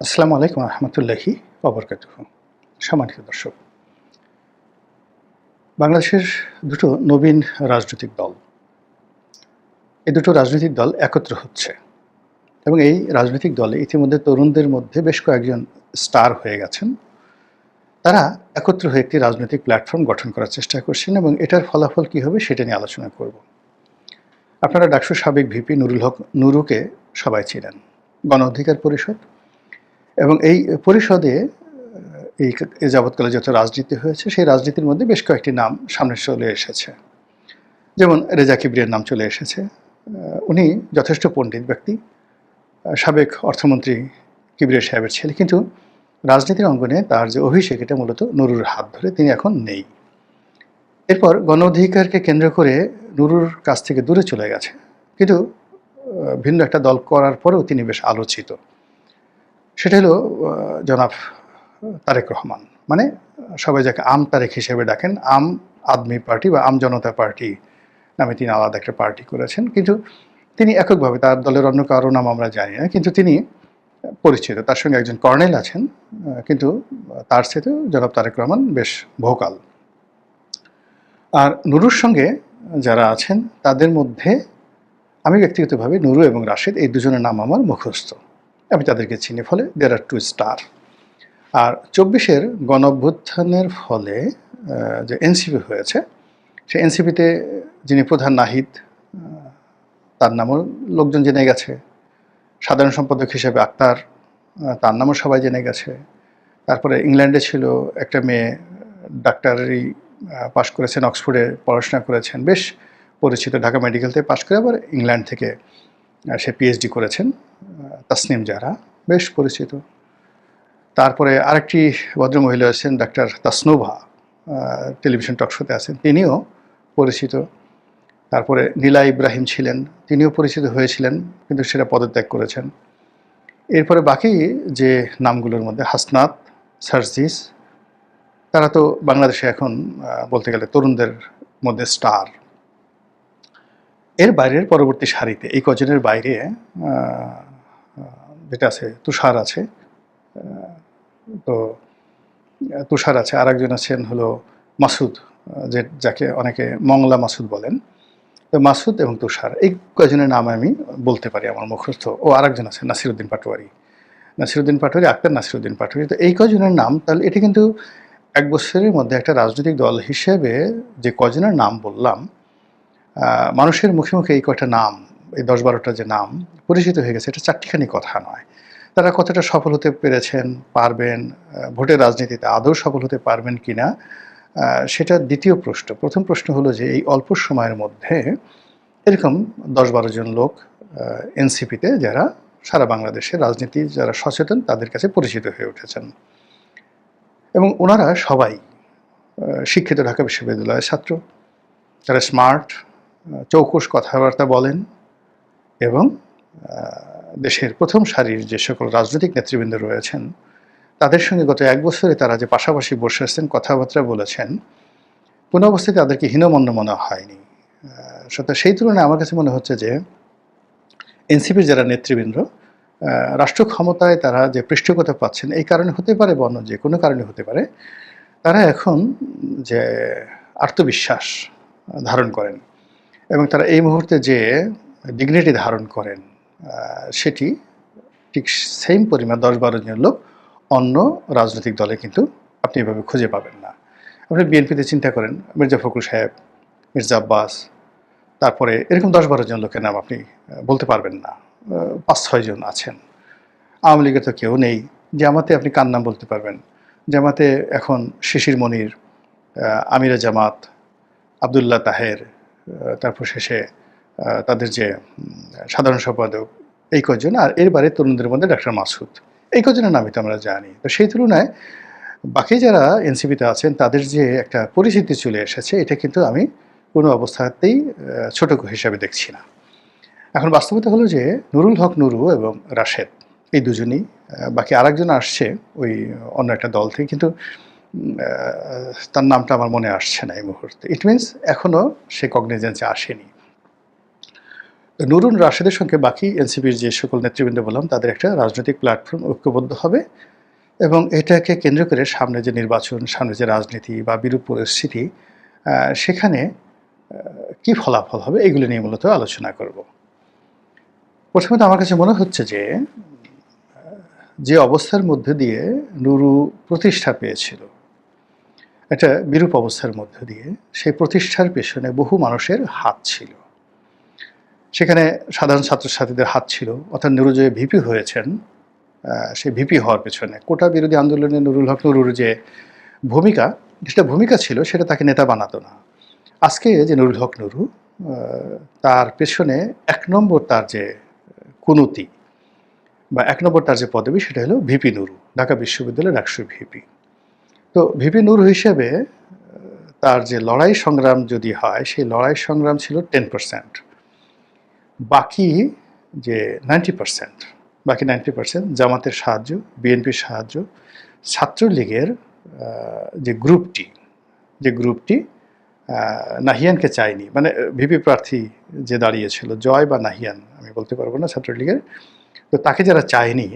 আসসালামু আলাইকুম রহমতুল্লাহি অবরকাত সম্মানিত দর্শক, বাংলাদেশের দুটো নবীন রাজনৈতিক দল। এই দুটো রাজনৈতিক দল একত্র হচ্ছে এবং এই রাজনৈতিক দলে ইতিমধ্যে তরুণদের মধ্যে বেশ কয়েকজন স্টার হয়ে গেছেন। তারা একত্র হয়ে একটি রাজনৈতিক প্ল্যাটফর্ম গঠন করার চেষ্টা করছেন এবং এটার ফলাফল কী হবে সেটা নিয়ে আলোচনা করব। আপনারা ডাকসু সাবেক ভিপি নুরুল হক নুরুকে সবাই ছিলেন গণ অধিকার পরিষদ এবং এই পরিষদে এই যাবৎকালে যত রাজনীতি হয়েছে, সেই রাজনীতির মধ্যে বেশ কয়েকটি নাম সামনে চলে এসেছে। যেমন রেজা কিবরিয়ার নাম চলে এসেছে। উনি যথেষ্ট পণ্ডিত ব্যক্তি সাবেক অর্থমন্ত্রী কিবরিয়া সাহেবের ছেলে। কিন্তু রাজনীতির অঙ্গনে তার যে অভিষেক, এটা মূলত নুরুর হাত ধরে তিনি এখন নেই। এরপর গণ অধিকারকে কেন্দ্র করে নুরুর কাছ থেকে দূরে চলে গেছে। কিন্তু ভিন্ন একটা দল করার পরেও তিনি বেশ আলোচিত। সেটা হলো জনাব তারেক রহমান। মানে সবাই যাকে আম তারেক হিসেবে ডাকেন, আম আদমি পার্টি বা আম জনতা পার্টি নামে তিনি আলাদা একটা পার্টি করেছেন। কিন্তু তিনি এককভাবে, তার দলের অন্য কারও নাম আমরা জানি না, কিন্তু তিনি পরিচিত। তার সঙ্গে একজন কর্নেল আছেন কিন্তু তার সাথেও জনাব তারেক রহমান বেশ ভোকাল। আর নুরুর সঙ্গে যারা আছেন, তাদের মধ্যে আমি ব্যক্তিগতভাবে নুরু এবং রাশেদ, এই দুজনের নাম আমার মুখস্থ। আমি তাদেরকে চিনি, ফলে দেয়ার আর টু স্টার আর চব্বিশের গণ অভ্যুত্থানের ফলে যে এনসিপি হয়েছে, সেই এনসিপিতে যিনি প্রধান নাহিদ তার নামও লোকজন জেনে গেছে। সাধারণ সম্পাদক হিসেবে আক্তার তার নামও সবাই জেনে গেছে। তারপরে ইংল্যান্ডে ছিল একটা মেয়ে, ডাক্তারি পাশ করেছেন, অক্সফোর্ডে পড়াশোনা করেছেন। বেশ পরিচিত, ঢাকা মেডিকেল থেকে পাশ করে আবার ইংল্যান্ড থেকে সে পিএইচডি করেছেন। তাসনিম যারা বেশ পরিচিত। তারপরে আরেকটি ভদ্রমহিলা আছেন, ডাক্তার তাসনোভা টেলিভিশন টকশোতে আছেন, তিনিও পরিচিত। তারপরে নীলা ইব্রাহিম ছিলেন, তিনিও পরিচিত হয়েছিলেন, কিন্তু সেটা পদত্যাগ করেছেন। এরপরে বাকি যে নামগুলোর মধ্যে, হাসনাত, সার্জিস, তারা তো বাংলাদেশে এখন বলতে গেলে তরুণদের মধ্যে স্টার। এর বাইরের পরবর্তী সারিতে, এই কজনের বাইরে যেটা আছে, তুষার আছে তো তুষার আছে। আর একজন আছেন হলো মাসুদ যে, যাকে অনেকে মংলা মাসুদ বলেন। তো মাসুদ এবং তুষার, এই কয়জনের নাম আমি বলতে পারি আমার মুখস্থ। ও আরেকজন আছে, নাসিরুদ্দিন পাটোয়ারি। নাসিরুদ্দিন পাটোয়ারি, আক্তার নাসিরুদ্দিন পাটোয়ারি। তো এই কজনের নাম, তাহলে এটি কিন্তু এক বছরের মধ্যে একটা রাজনৈতিক দল হিসেবে যে কজনের নাম বললাম মানুষের মুখে মুখে এই কয়টা নাম এই দশ বারোটা যে নাম পরিচিত হয়ে গেছে, এটা চারটিখানি কথা নয়। তারা কতটা সফল হতে পেরেছেন, পারবেন ভোটের রাজনীতিতে আদৌ সফল হতে পারবেন কি না সেটা দ্বিতীয় প্রশ্ন। প্রথম প্রশ্ন হলো যে, এই অল্প সময়ের মধ্যে এরকম দশ বারো জন লোক এনসিপিতে যারা সারা বাংলাদেশে রাজনীতি, যারা সচেতন, তাদের কাছে পরিচিত হয়ে উঠেছেন। এবং ওনারা সবাই শিক্ষিত ঢাকা বিশ্ববিদ্যালয়ের ছাত্র। তারা স্মার্ট চৌকুশ কথাবার্তা বলেন। এবং দেশের প্রথম সারির যে সকল রাজনৈতিক নেতৃবৃন্দ রয়েছেন, তাদের সঙ্গে গত এক বছরে তারা যে পাশাপাশি বসে আসছেন কথাবার্তা বলেছেন কোনো অবস্থায় তাদেরকে হীনমন্য মনে হয়নি। সুতরাং সেই তুলনায় আমার কাছে মনে হচ্ছে যে, এনসিপির যারা নেতৃবৃন্দ রাষ্ট্র ক্ষমতায় তারা যে পৃষ্ঠপোষকতা পাচ্ছেন, এই কারণে হতে পারে বা যে কোনো কারণে হতে পারে, তারা এখন যে আত্মবিশ্বাস ধারণ করেন এবং তারা এই মুহূর্তে যে ডিগনিটি ধারণ করেন সেটি ঠিক সেম পরিমাণ দশ বারো জন লোক অন্য রাজনৈতিক দলে কিন্তু আপনি এভাবে খুঁজে পাবেন না। আপনি বিএনপিতে চিন্তা করেন, মির্জা ফখরুল সাহেব, মির্জা আব্বাস, তারপরে এরকম দশ বারো জন লোকের নাম আপনি বলতে পারবেন না। পাঁচ ছয় জন আছেন। আওয়ামী লীগের তো কেউ নেই। জামাতে আপনি কার নাম বলতে পারবেন? জামাতে এখন শিশির মনির আমিরা জামাত, আবদুল্লাহ তাহের তারপর শেষে তাদের যে সাধারণ সম্পাদক, এই কজন, আর এর তরুণদের মধ্যে ডাক্তার মাসুদ। এই কজনের নামই তো আমরা জানি। তো সেই তুলনায় বাকি যারা এনসিপিতে আছেন, তাদের যে একটা পরিস্থিতি চলে এসেছে, এটা কিন্তু আমি কোনো অবস্থাতেই ছোট হিসাবে দেখছি না। এখন বাস্তবতা হলো যে, নুরুল হক নুরু এবং রাশেদ, এই দুজনই বাকি আরেকজন আসছে ওই অন্য একটা দল থেকে, কিন্তু তার নামটা আমার মনে আসছে না এই মুহূর্তে। ইট মিনস এখনও সে কগনিজেন্সে আসেনি। নুরুন রাশেদের সঙ্গে বাকি এনসিপির যে সকল নেতৃবৃন্দ বললাম, তাদের একটা রাজনৈতিক প্ল্যাটফর্ম ঐক্যবদ্ধ হবে এবং এটাকে কেন্দ্র করে সামনে যে নির্বাচন, সামনে যে রাজনীতি বা বিরূপ পরিস্থিতি সেখানে কি ফলাফল হবে এগুলো নিয়ে মূলত আলোচনা করব। প্রথমত আমার কাছে মনে হচ্ছে যে যে অবস্থার মধ্যে দিয়ে নুরু প্রতিষ্ঠা পেয়েছিল, একটা বিরূপ অবস্থার মধ্য দিয়ে, সেই প্রতিষ্ঠার পেছনে বহু মানুষের হাত ছিল। সেখানে সাধারণ ছাত্রছাত্রীদের হাত ছিল। অর্থাৎ নুরু যে ভিপি হয়েছেন সেই ভিপি হওয়ার পেছনে। কোটা বিরোধী আন্দোলনে নুরুল হক নুরুর যে ভূমিকা, যেটা ভূমিকা ছিল, সেটা তাকে নেতা বানাতো না। আজকে যে নুরুল হক নুরু তার পেছনে এক নম্বর তার যে কুনুতি বা এক নম্বর তার যে পদবি, সেটা হলো ভিপি নুরু, ঢাকা বিশ্ববিদ্যালয়ের একশো ভিপি। তো ভিপি নুরু হিসেবে তার যে লড়াই সংগ্রাম যদি হয়, সেই লড়াই সংগ্রাম ছিল টেন পার্সেন্ট। বাকি যে নাইনটি পার্সেন্ট, বাকি নাইনটি পার্সেন্ট জামাতের সাহায্য, বিএনপির সাহায্য, ছাত্রলীগের যে গ্রুপটি যে গ্রুপটি নাহিয়ানকে চায়নি। মানে ভিপি প্রার্থী যে দাঁড়িয়েছিল, জয় বা নাহিয়ান, আমি বলতে পারব না ছাত্রলীগের। তো তাকে যারা চায়নি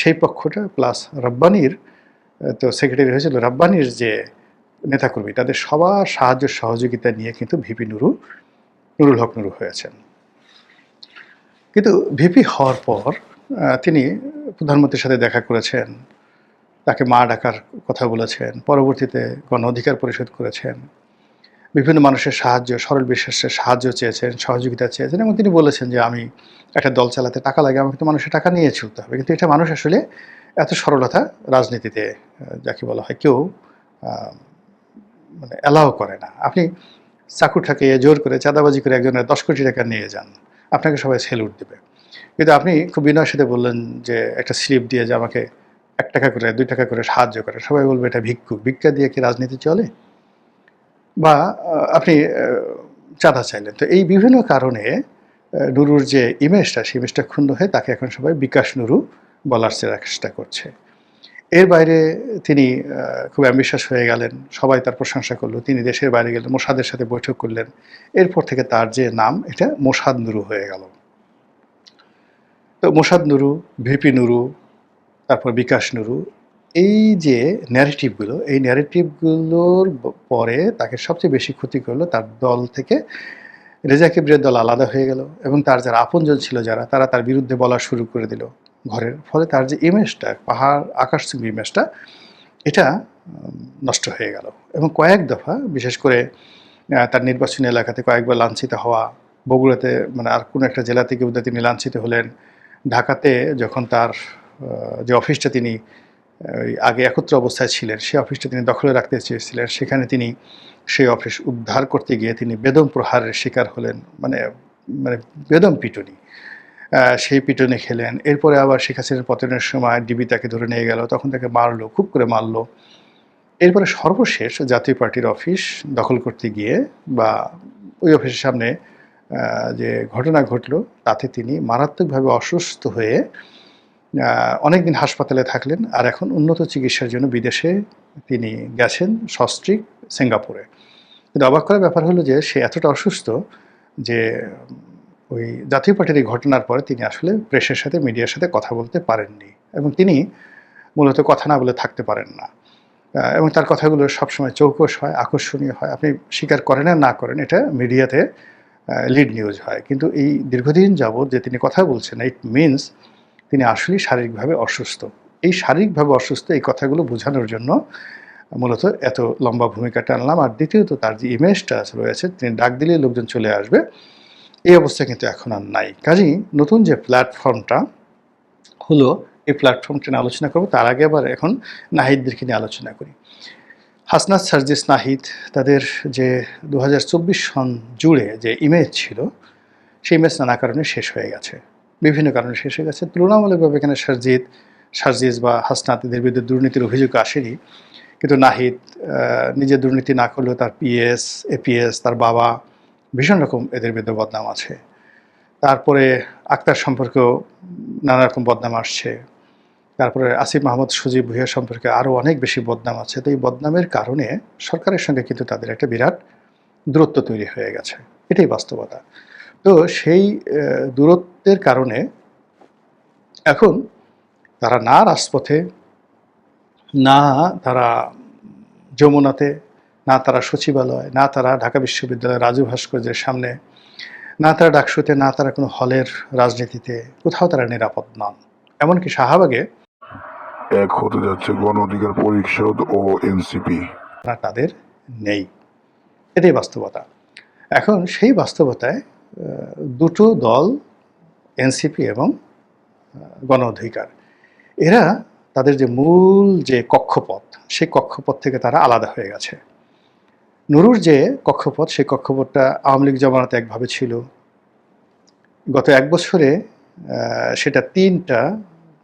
সেই পক্ষটা প্লাস রব্বানির তো সেক্রেটারি হয়েছিল রব্বানির যে নেতাকর্মী, তাদের সবার সাহায্য সহযোগিতা নিয়ে কিন্তু ভিপি নুরু, নুরুল হক নুরু হয়েছেন। কিন্তু ভিপি হওয়ার পর তিনি প্রধানমন্ত্রীর সাথে দেখা করেছেন। তাকে মা ডাকার কথা বলেছেন। পরবর্তীতে গণ অধিকার পরিশোধ করেছেন। বিভিন্ন মানুষের সাহায্য, সরল বিশ্বাসের সাহায্য চেয়েছেন, সহযোগিতা চেয়েছেন এবং তিনি বলেছেন যে, আমি একটা দল চালাতে টাকা লাগে, আমাকে তো মানুষের টাকা নিয়ে চলতে হবে। কিন্তু এটা মানুষ আসলে এত সরলতা রাজনীতিতে যাকে বলা হয় কেউ মানে অ্যালাউ করে না। আপনি চাকু ঠাকিয়ে জোর করে চাঁদাবাজি করে একজনের দশ কোটি টাকা নিয়ে যান। আপনাকে সবাই সেলুট দেবে। কিন্তু আপনি খুব বিনয়ের সাথে বললেন যে একটা স্লিপ দিয়ে যে আমাকে এক টাকা করে, দুই টাকা করে সাহায্য করে। সবাই বলবে এটা ভিক্ষুক। ভিক্ষা দিয়ে কি রাজনীতি চলে? বা আপনি চাঁদা চাইলেন। তো এই বিভিন্ন কারণে নুরুর যে ইমেজটা সেই ইমেজটা ক্ষুণ্ণ হয়ে তাকে এখন সবাই বিকাশ নুরু বলার চেষ্টা করছে। এর বাইরে তিনি খুব অ্যাম্বিশাস হয়ে গেলেন। সবাই তার প্রশংসা করল। তিনি দেশের বাইরে গেলেন, মোসাদের সাথে বৈঠক করলেন। এরপর থেকে তার যে নাম, এটা মোসাদ নুরু হয়ে গেল। তো মোসাদ নুরু, ভিপি নুরু, তারপর বিকাশ নুরু, এই যে ন্যারেটিভগুলো এই ন্যারেটিভগুলোর পরে তাকে সবচেয়ে বেশি ক্ষতি করল তার দল থেকে রেজা কিবরের দল আলাদা হয়ে গেল এবং তার যারা আপনজন ছিল যারা, তারা তার বিরুদ্ধে বলা শুরু করে দিল। ঘরের, ফলে তার যে ইমেজটা পাহাড় আকাশচুম্বী ইমেজটা এটা নষ্ট হয়ে গেল। এবং কয়েক দফা, বিশেষ করে তার নির্বাচনী এলাকাতে কয়েকবার লাঞ্ছিত হওয়া, বগুড়াতে মানে আর কোনো একটা জেলা থেকে তিনি লাঞ্ছিত হলেন, ঢাকাতে যখন তার যে অফিসটা তিনি আগে একত্র অবস্থায় ছিলেন সেই অফিসটা তিনি দখলে রাখতে চেয়েছিলেন, সেখানে তিনি সেই অফিস উদ্ধার করতে গিয়ে তিনি বেদম প্রহারের শিকার হলেন মানে মানে বেদম পিটুনি। সেই পিটনে খেলেন। এরপরে আবার শেখ হাসিনার পতনের সময় ডিবি তাকে ধরে নিয়ে গেল, তখন তাকে মারলো, খুব করে মারলো। এরপরে সর্বশেষ জাতীয় পার্টির অফিস দখল করতে গিয়ে বা ওই অফিসের সামনে যে ঘটনা ঘটলো, তাতে তিনি মারাত্মকভাবে অসুস্থ হয়ে অনেক দিন হাসপাতালে থাকলেন আর এখন উন্নত চিকিৎসার জন্য বিদেশে তিনি গেছেন সস্ত্রিক সিঙ্গাপুরে। কিন্তু অবাক করার ব্যাপার হলো যে সে এতটা অসুস্থ যে ওই জাতীয় পার্টির ঘটনার পরে তিনি আসলে প্রেসের সাথে মিডিয়ার সাথে কথা বলতে পারেননি এবং তিনি মূলত কথা না বলে থাকতে পারেন না। এবং তার কথাগুলো সবসময় চৌকস হয়, আকর্ষণীয় হয়। আপনি স্বীকার করেন আর না করেন, এটা মিডিয়াতে লিড নিউজ হয়। কিন্তু এই দীর্ঘদিন যাবৎ যে তিনি কথা বলছেন ইট মিনস তিনি আসলেই শারীরিকভাবে অসুস্থ। এই শারীরিকভাবে অসুস্থ এই কথাগুলো বোঝানোর জন্য মূলত এত লম্বা ভূমিকা টানলাম। আর দ্বিতীয়ত, তার যে ইমেজটা রয়েছে, তিনি ডাক দিলে লোকজন চলে আসবে। এই অবস্থা কিন্তু এখন আর নাই। কাজেই নতুন যে প্ল্যাটফর্মটা হলো, এই প্ল্যাটফর্মটা নিয়ে আলোচনা করব। তার আগে আবার এখন নাহিদদেরকে নিয়ে আলোচনা করি। হাসনাত সার্জিস নাহিদ, তাদের যে দু হাজার চব্বিশ সন জুড়ে যে ইমেজ ছিল, সেই ইমেজ নানা কারণে শেষ হয়ে গেছে। বিভিন্ন কারণে শেষ হয়ে গেছে। তুলনামূলকভাবে এখানে সারজিৎ সার্জিস বা হাসনাত এদের বিরুদ্ধে দুর্নীতির অভিযোগ আসেনি। কিন্তু নাহিদ নিজে দুর্নীতি না করলেও তার পিএস এপিএস তার বাবা ভীষণ রকম এদের বিরুদ্ধে বদনাম আছে। তারপরে আক্তার সম্পর্কেও নানা রকম বদনাম আসছে। তারপরে আসিফ মাহমুদ সুজিব ভুইয়া সম্পর্কে আরও অনেক বেশি বদনাম আছে। তো এই বদনামের কারণে সরকারের সঙ্গে কিন্তু তাদের একটা বিরাট দূরত্ব তৈরি হয়ে গেছে। এটাই বাস্তবতা। তো সেই দূরত্বের কারণে এখন তারা না রাজপথে, না তারা যমুনাতে না তারা সচিবালয় না তারা ঢাকা বিশ্ববিদ্যালয়ের রাজু ভাস্কর্যের সামনে না তারা ডাকসুতে না তারা কোনো হলের রাজনীতিতে কোথাও তারা নিরাপদ নন। এমনকি শাহবাগে এক হতে যাচ্ছে গণ অধিকার পরিষদ ও এনসিপি। না তাদের নেই। এটাই বাস্তবতা। এখন সেই বাস্তবতায় দুটো দল এনসিপি এবং গণ অধিকার এরা তাদের যে মূল যে কক্ষপথ সেই কক্ষপথ থেকে তারা আলাদা হয়ে গেছে। নুরুর যে কক্ষপথ, সেই কক্ষপথটা আওয়ামী লীগ জমানাতে একভাবে ছিল। গত এক বছরে সেটা তিনটা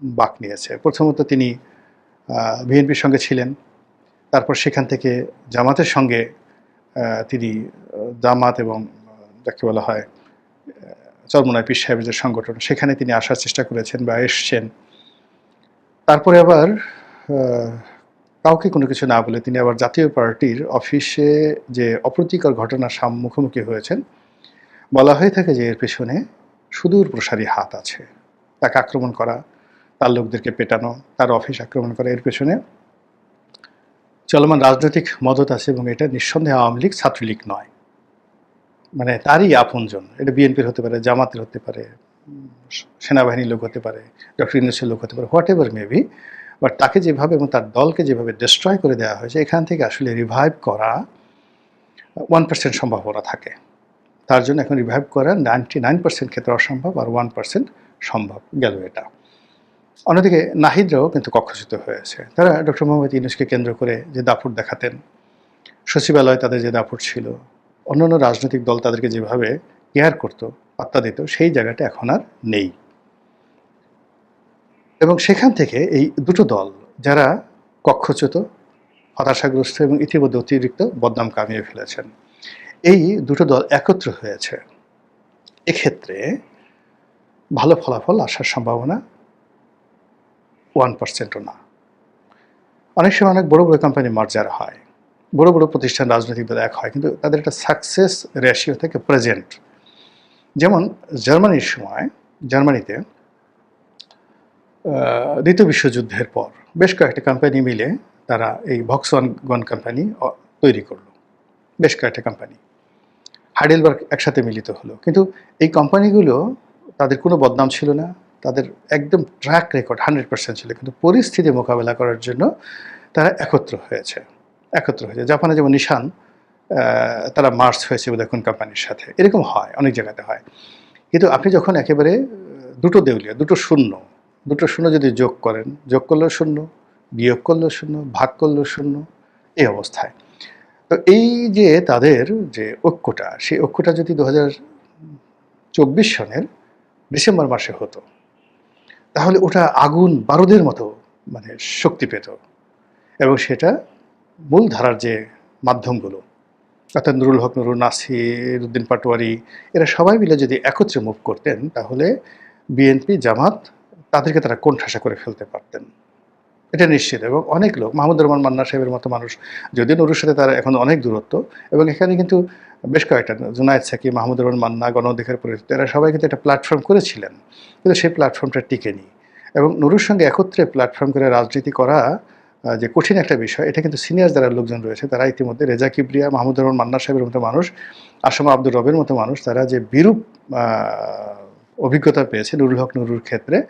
বাক নিয়েছে। প্রথমত তিনি বিএনপির সঙ্গে ছিলেন। তারপর সেখান থেকে জামাতের সঙ্গে তিনি জামাত এবং যাকে বলা হয় চরমনায় পীর সাহেবের যে সংগঠন, সেখানে তিনি আসার চেষ্টা করেছেন বা এসছেন। তারপরে আবার কাউকে কোনো কিছু না বলে তিনি আবার জাতীয় পার্টির অফিসে যে অপ্রীতিকর ঘটনার সাম- মুখোমুখি হয়েছেন, বলা হয়ে থাকে যে এর পেছনে সুদূর প্রসারী হাত আছে। তাকে আক্রমণ করা, তার লোকদেরকে পেটানো, তার অফিস আক্রমণ করা, এর পেছনে চলমান রাজনৈতিক মদত আছে এবং এটা নিঃসন্দেহে আওয়ামী লীগ ছাত্রলীগ নয়। মানে তারই আপনজন। এটা বিএনপির হতে পারে, জামাতের হতে পারে সেনাবাহিনীর লোক হতে পারে, ডক্টর ইউনুসের লোক হতে পারে হোয়াট এভার মেবি বাট তাকে যেভাবে এবং তার দলকে যেভাবে ডিস্ট্রয় করে দেওয়া হয়েছে, এখান থেকে আসলে রিভাইভ করা ওয়ান পার্সেন্ট সম্ভাবনা থাকে। তার জন্য এখন রিভাইভ করা নাইনটি নাইন পার্সেন্ট ক্ষেত্রে অসম্ভব আর ওয়ান পার্সেন্ট সম্ভব গেল এটা। অন্যদিকে নাহিদরাও কিন্তু কক্ষচ্যুত হয়েছে। তারা ডক্টর মোহাম্মদ ইউনুসকে কেন্দ্র করে যে দাপুট দেখাতেন, সচিবালয় তাদের যে দাপুট ছিল, অন্যান্য রাজনৈতিক দল তাদেরকে যেভাবে কেয়ার করতো, পাত্তা দিত, সেই জায়গাটা এখন আর নেই। এবং সেখান থেকে এই দুটো দল, যারা কক্ষচ্যুত, হতাশাগ্রস্ত এবং ইতিমধ্যে অতিরিক্ত বদনাম কামিয়ে ফেলেছেন, এই দুটো দল একত্র হয়েছে। এক্ষেত্রে ভালো ফলাফল আসার সম্ভাবনা ওয়ান পার্সেন্টও না। অনেক সময় অনেক বড় বড় কোম্পানি মার্জার হয়, বড় বড় প্রতিষ্ঠান রাজনৈতিক দল এক হয়, কিন্তু তাদের একটা সাকসেস রেশিও থেকে প্রেজেন্ট যেমন জার্মানির সময়, জার্মানিতে দ্বিতীয় বিশ্বযুদ্ধের পর বেশ কয়েকটা কোম্পানি মিলে তারা এই ভক্সওয়ানগন কোম্পানি তৈরি করল। বেশ কয়েকটা কোম্পানি হাইডেলবার্গ একসাথে মিলিত হলো। কিন্তু এই কোম্পানিগুলো তাদের কোনো বদনাম ছিল না। তাদের একদম ট্র্যাক রেকর্ড হান্ড্রেড পার্সেন্ট ছিল। কিন্তু পরিস্থিতি মোকাবেলা করার জন্য তারা একত্র হয়েছে। একত্র হয়েছে। জাপানে যেমন নিশান তারা মার্চ হয়েছে উদয়কুন কোম্পানির সাথে। এরকম হয়, অনেক জায়গাতে হয়। কিন্তু আপনি যখন একেবারে দুটো দেউলিয়া, দুটো শূন্য দুটো শূন্য যদি যোগ করেন, যোগ করলেও শূন্য, বিয়োগ করলেও শূন্য, ভাগ করলেও শূন্য, এই অবস্থায়। তো এই যে তাদের যে ঐক্যটা, সেই ঐক্যটা যদি দু চব্বিশ সনের ডিসেম্বর মাসে হতো, তাহলে ওটা আগুন বারুদের মতো মানে শক্তি পেত। এবং সেটা মূল ধারার যে মাধ্যমগুলো, অর্থাৎ নুরুল হক, নুরুল নাসির উদ্দিন পাটোয়ারি, এরা সবাই মিলে যদি একত্রে মুভ করতেন, তাহলে বিএনপি, জামাত তাদেরকে তারা কোণঠাসা করে ফেলতে পারতেন। এটা নিশ্চিত এবং অনেক লোক, মাহমুদুর রহমান মান্না সাহেবের মতো মানুষ, যদিও নুরুর সাথে তার এখন অনেক দূরত্ব এবং এখানে কিন্তু বেশ কয়েকটা, জুনায়দ সাকি, মাহমুদুর রহমান মান্না গণ অধিকার পরিষদ, এরা সবাই কিন্তু একটা প্ল্যাটফর্ম করেছিলেন। কিন্তু সেই প্ল্যাটফর্মটা টিকেনি এবং নুরুর সঙ্গে একত্রে প্ল্যাটফর্ম করে রাজনীতি করা যে কঠিন একটা বিষয়, এটা কিন্তু সিনিয়র যারা লোকজন রয়েছে, তারা ইতিমধ্যে রেজা কিবরিয়া, মাহমুদুর রহমান মান্না সাহেবের মতো মানুষ, আসামা আব্দুর রবের মতো মানুষ, তারা যে বিরূপ অভিজ্ঞতা পেয়েছে নুরুল হক নুরুর ক্ষেত্রে।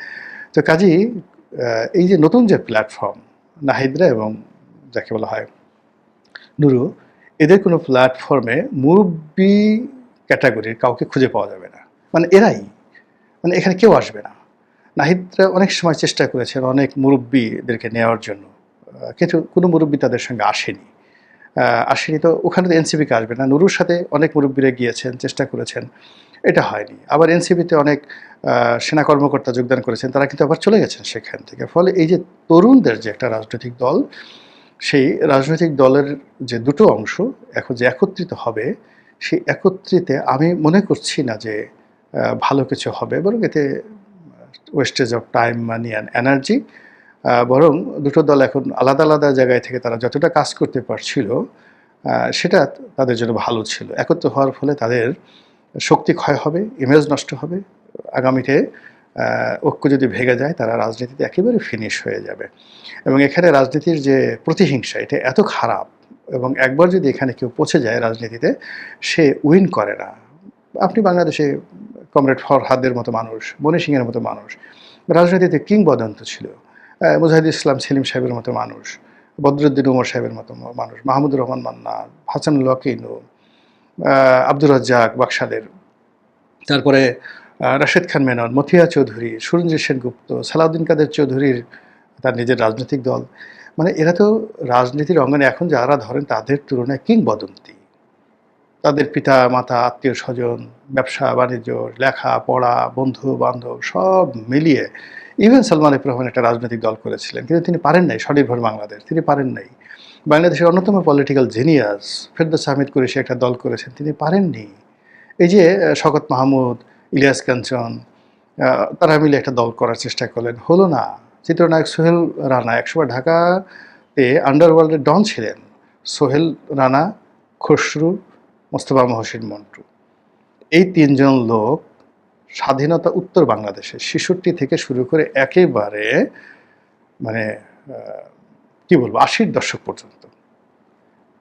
তো আহ, এই যে নতুন যে প্ল্যাটফর্ম নাহিদরা এবং যাকে বলা হয় নুরু এদের কোনো প্ল্যাটফর্মে মুরব্বী ক্যাটাগরির কাউকে খুঁজে পাওয়া যাবে না। মানে এরাই। মানে এখানে কেউ আসবে না। নাহিদরা অনেক সময় চেষ্টা করেছেন অনেক মুরব্বীদেরকে নেওয়ার জন্য। কিন্তু কোনো মুরব্বী তাদের সঙ্গে আসেনি। আসেনি তো ওখানে তো এনসিপিকে আসবে না। নুরুর সাথে অনেক মুরব্বীরা গিয়েছেন চেষ্টা করেছেন। এটা হয়নি। আবার এনসিপিতে অনেক সেনা কর্মকর্তা যোগদান করেছেন, তারা কিন্তু আবার চলে গেছেন সেখান থেকে। ফলে এই যে তরুণদের যে একটা রাজনৈতিক দল, সেই রাজনৈতিক দলের যে দুটো অংশ এখন যে একত্রিত হবে, সেই একত্রিতে আমি মনে করছি না যে ভালো কিছু হবে। বরং এতে wastage of time money and energy বরং দুটো দল এখন আলাদা আলাদা জায়গায় থেকে তারা যতটা কাজ করতে পারছিল সেটা তাদের জন্য ভালো ছিল। একত্র হওয়ার ফলে তাদের শক্তি ক্ষয় হবে ইমেজ নষ্ট হবে আগামীতে ঐক্য যদি ভেঙে যায় তারা রাজনীতিতে একেবারে ফিনিশ হয়ে যাবে। এবং এখানে রাজনীতির যে প্রতিহিংসা এটা এত খারাপ এবং একবার যদি এখানে কেউ পচে যায় রাজনীতিতে সে উইন করে না। আপনি বাংলাদেশে কমরেড ফরহাদের মতো মানুষ মনি সিংয়ের মতো মানুষ রাজনীতিতে কিংবদন্ত ছিল আহ, মুজাহিদুল ইসলাম সেলিম সাহেবের মতো মানুষ বদরুদ্দিন উমর সাহেবের মতো মানুষ মাহমুদুর রহমান মান্না হাসান আহ, আব্দুর রাজ্জাক বাকশালের তারপরে রাশেদ খান মেনন, মথিয়া চৌধুরী, সুরঞ্জিত সেনগুপ্ত, সালাউদ্দিন কাদের চৌধুরীর তার নিজের রাজনৈতিক দল। মানে এরা তো রাজনীতির অঙ্গনে এখন যারা ধরেন তাদের তুলনায় কিংবদন্তি। তাদের পিতা, মাতা, আত্মীয় স্বজন, ব্যবসা, বাণিজ্য, লেখা, পড়া, বন্ধু, বান্ধব সব মিলিয়ে ইভেন সালমান রহমান একটা রাজনৈতিক দল করেছিলেন। কিন্তু তিনি পারেন নাই, স্বনির্ভর বাংলাদেশ। তিনি পারেন নাই। বাংলাদেশের অন্যতম পলিটিক্যাল জিনিয়াস ফেরদৌস আহমেদ কুরেশি একটা দল করেছেন, তিনি পারেননি। এই যে শকত মাহমুদ, ইলিয়াস কাঞ্চন তারা মিলে একটা দল করার চেষ্টা করলেন। হলো না। চিত্রনায়ক সোহেল রানা একসময় ঢাকাতে আন্ডারওয়ার্ল্ডের ডন ছিলেন। সোহেল রানা, খসরু, মোস্তফা মহসিন মন্টু। এই তিনজন লোক স্বাধীনতা উত্তর বাংলাদেশে শিশুটি থেকে শুরু করে একেবারে মানে কি বলব, আশির দশক পর্যন্ত।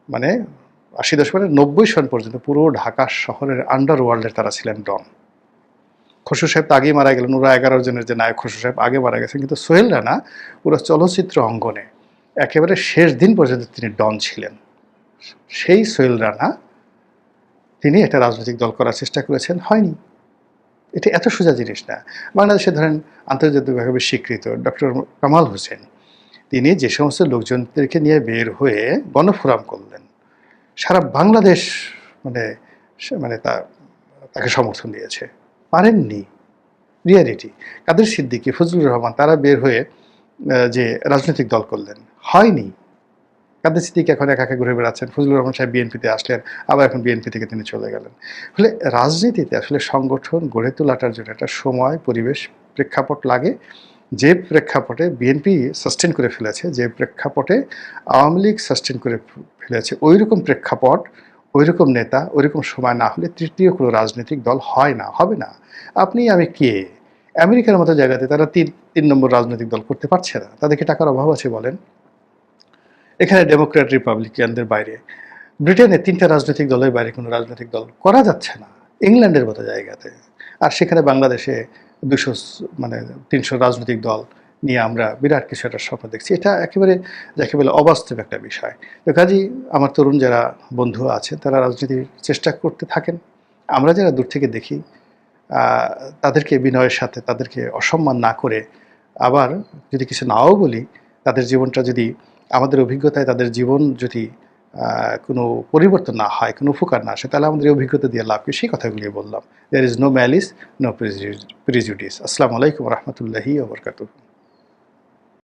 মানে আশি দশক মানে নব্বই সন পর্যন্ত পুরো ঢাকা শহরের আন্ডার ওয়ার্ল্ডের তারা ছিলেন ডন। খসরু সাহেব তো আগেই মারা গেলেন, ওরা এগারো জনের যে নায়ক খসরু সাহেব আগে মারা গেছেন, কিন্তু সোহেল রানা পুরো চলচ্চিত্র অঙ্গনে একেবারে শেষ দিন পর্যন্ত তিনি ডন ছিলেন। সেই সোহেল রানা তিনি একটা রাজনৈতিক দল করার চেষ্টা করেছেন, হয়নি। এটা এত সোজা জিনিস না। বাংলাদেশে ধরেন আন্তর্জাতিকভাবে স্বীকৃত ডক্টর কামাল হোসেন তিনি যে সমস্ত লোকজনদেরকে নিয়ে বের হয়ে গণফোরাম করলেন। সারা বাংলাদেশ মানে মানে তা, তাকে সমর্থন দিয়েছে। পারেননি। রিয়ালিটি। কাদের সিদ্দিকী, ফজলুর রহমান, তারা বের হয়ে যে রাজনৈতিক দল করলেন। হয়নি। কাদের সিদ্দিক এখন একা একা ঘুরে বেড়াচ্ছেন? ফজলুর রহমান সাহেব বিএনপিতে আসলেন, আবার এখন বিএনপি থেকে তিনি চলে গেলেন। ফলে রাজনীতিতে আসলে সংগঠন গড়ে তোলাটার জন্য একটা সময়, পরিবেশ, প্রেক্ষাপট লাগে। যে প্রেক্ষাপটে বিএনপি সাস্টেন করে ফেলেছে, যে প্রেক্ষাপটে আওয়ামী লীগ সাস্টেন করে ফেলেছে ওই রকম প্রেক্ষাপট ওই রকম নেতা ওই রকম সময় না হলে তৃতীয় কোনো রাজনৈতিক দল হয় না, হবে না। আপনি, আমি কে? আমেরিকার মতো জায়গাতে তারা তিন তিন নম্বর রাজনৈতিক দল করতে পারছে না। তাদেরকে টাকার অভাব আছে বলেন? এখানে ডেমোক্র্যাট রিপাবলিকানদের বাইরে, ব্রিটেনে তিনটা রাজনৈতিক দলের বাইরে কোনো রাজনৈতিক দল করা যাচ্ছে না, ইংল্যান্ডের মতো জায়গাতে। আর সেখানে বাংলাদেশে দুশো মানে তিনশো রাজনৈতিক দল নিয়ে আমরা বিরাট কিছু একটা স্বপ্ন দেখছি। এটা একেবারে, যাকে বলে অবাস্তব একটা বিষয়। তো কাজী আমার তরুণ যারা বন্ধু আছে, তারা রাজনীতির চেষ্টা করতে থাকেন। আমরা যারা দূর থেকে দেখি তাদেরকে বিনয়ের সাথে, তাদেরকে অসম্মান না করে আবার যদি কিছু নাও বলি, তাদের জীবনটা যদি আমাদের অভিজ্ঞতায়, তাদের জীবন যদি কোনো পরিবর্তন না হয়, কোনো উপকার না আসে, তাহলে আমাদের অভিজ্ঞতা দিয়ে লাভ সেই কথাগুলি বললাম। There is no malice no prejudice আসসালামু আলাইকুম রহমতুল্লাহি ওবরকাতুহ